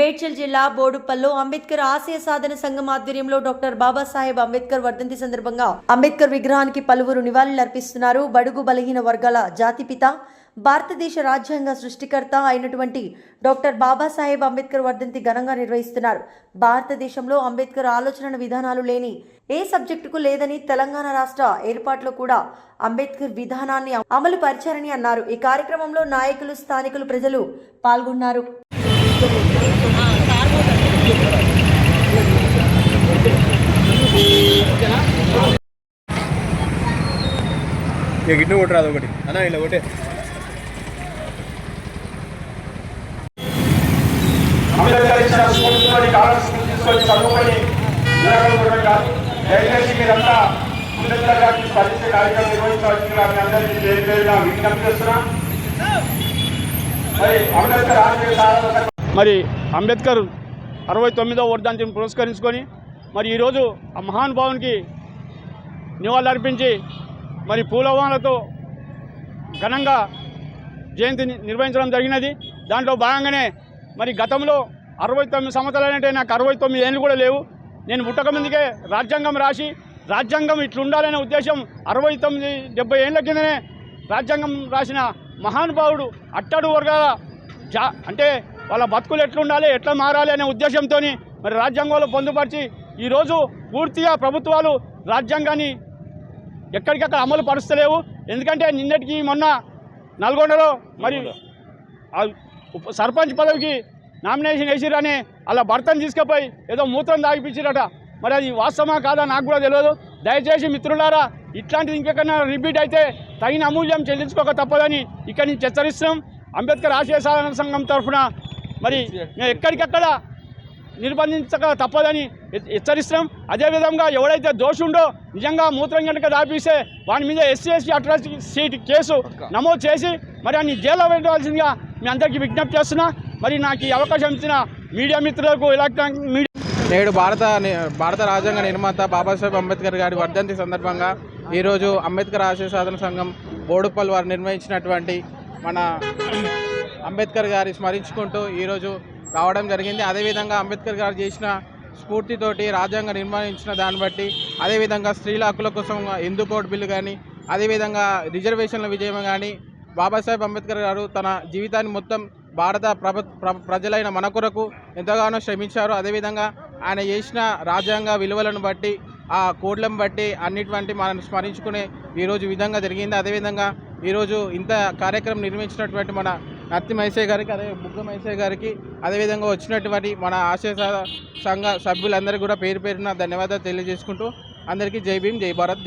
మేడ్చల్ జిల్లా బోడుపల్లో అంబేద్కర్ ఆశయ సాధన సంఘం ఆధ్వర్యంలో డాక్టర్ బాబాసాహెబ్ అంబేద్కర్ వర్ధంతి సందర్భంగా అంబేద్కర్ విగ్రహానికి పలువురు నివాళులర్పిస్తున్నారు బడుగు బలహీన వర్గాల జాతిపిత భారతదేశ రాజ్యాంగ సృష్టికర్త అయినటువంటి డాక్టర్ బాబాసాహెబ్ అంబేద్కర్ వర్ధంతి ఘనంగా నిర్వహిస్తున్నారు. భారతదేశంలో అంబేద్కర్ ఆలోచన విధానాలు లేని ఏ సబ్జెక్టుకు లేదని తెలంగాణ రాష్ట్ర ఏర్పాట్లో కూడా అంబేద్కర్ విధానాన్ని అమలు పరిచారని అన్నారు. ఈ కార్యక్రమంలో నాయకులు స్థానికులు ప్రజలు పాల్గొన్నారు. ఇక గిన్నె కొట్టరాదు ఒకటి. అన్న ఇలా ఒకటే అంబేద్కర్ ఇచ్చిన స్ఫూర్తితోని కావాల్సింది తీసుకొని చదువుకొని నిరాకరించడం కాదు దయచేసి మీరంతా అంబేద్కర్ గారిని స్మరించే కార్యక్రమం నిర్వహించవలసిందిగా మీ అందరికీ పేరు పేరుగా విజ్ఞప్తి చేస్తున్నా మరి అంబేద్కర్ మరి అంబేద్కర్ అరవై తొమ్మిదో వర్ధాంతిని పురస్కరించుకొని మరి ఈరోజు ఆ మహానుభావునికి నివాళులర్పించి మరి పూలవానలతో ఘనంగా జయంతి నిర్వహించడం జరిగినది. దాంట్లో భాగంగానే మరి గతంలో అరవై తొమ్మిది సంవత్సరాలంటే నాకు అరవై తొమ్మిది ఏళ్ళు కూడా లేవు. నేను పుట్టకముందుకే రాజ్యాంగం రాసి రాజ్యాంగం ఇట్లుండాలనే ఉద్దేశం అరవై తొమ్మిది డెబ్బై ఏళ్ళ కిందనే రాజ్యాంగం రాసిన మహానుభావుడు అట్టడు వర్గాల జా అంటే వాళ్ళ బతుకులు ఎట్లుండాలి ఎట్లా మారాలి అనే ఉద్దేశంతో మరి రాజ్యాంగంలో పొందుపరిచి ఈరోజు పూర్తిగా ప్రభుత్వాలు రాజ్యాంగాన్ని ఎక్కడికక్కడ అమలు పరుస్తలేవు. ఎందుకంటే నిన్నటికి మొన్న నల్గొండలో మరి సర్పంచ్ పదవికి నామినేషన్ వేసిరని అలా భర్తను తీసుకుపోయి ఏదో మూత్రం తాగిపించిరట మరి అది వాస్తవమా కాదా నాకు కూడా తెలియదు దయచేసి మిత్రులారా ఇట్లాంటిది ఇంకెక్కడైనా రిపీట్ అయితే తగిన అమూల్యం చెల్లించుకోక తప్పదని ఇక్కడి నుంచి హెచ్చరిస్తున్నాం. అంబేద్కర్ ఆశయ సాధన సంఘం తరఫున మరి మేము ఎక్కడికక్కడ నిర్బంధించక తప్పదని హెచ్చరిస్తాం హెచ్చరిస్తున్నాం. అదేవిధంగా ఎవడైతే దోషుండో నిజంగా మూత్రం కనుక దాపిస్తే వాని మీద ఎస్సీ ఎస్సీ అట్రాసిటీ కేసు నమోదు చేసి మరి అన్ని జైల్లో పెట్టవలసిందిగా మీ అందరికీ విజ్ఞప్తి చేస్తున్నా. మరి నాకు ఈ అవకాశం ఇచ్చిన మీడియా మిత్రులకు ఎలక్ట్రానిక్ మీడియా నేడు భారత భారత రాజ్యాంగ నిర్మాత బాబాసాహెబ్ అంబేద్కర్ గారి వర్ధంతి సందర్భంగా ఈరోజు అంబేద్కర్ ఆశయ సాధన సంఘం బోడుపల్ వారు నిర్వహించినటువంటి మన అంబేద్కర్ గారి స్మరించుకుంటూ ఈరోజు రావడం జరిగింది. అదేవిధంగా అంబేద్కర్ గారు చేసిన స్ఫూర్తితోటి రాజ్యాంగం నిర్మాణించిన దాన్ని బట్టి అదేవిధంగా స్త్రీల హక్కుల కోసం హిందూ కోడ్ బిల్లు కానీ అదేవిధంగా రిజర్వేషన్ల విజయం కానీ బాబాసాహెబ్ అంబేద్కర్ గారు తన జీవితాన్ని మొత్తం భారత ప్రభ ప్ర- ప్రజలైన మన కొరకు ఎంతగానో శ్రమించారు. అదేవిధంగా ఆయన చేసిన రాజ్యాంగ విలువలను బట్టి ఆ కోడ్లను బట్టి అన్నిటువంటి మనం స్మరించుకునే ఈరోజు విధంగా జరిగింది. అదేవిధంగా ఈరోజు ఇంత కార్యక్రమం నిర్మించినటువంటి మన నత్తి మైసే గారికి అదే బుగ్గ మైసే గారికి అదేవిధంగా వచ్చినటువంటి మన ఆశయ సంఘ సభ్యులందరికీ కూడా పేరు పేరున ధన్యవాదాలు తెలియజేసుకుంటూ అందరికీ జై భీమ్ జై భారత్.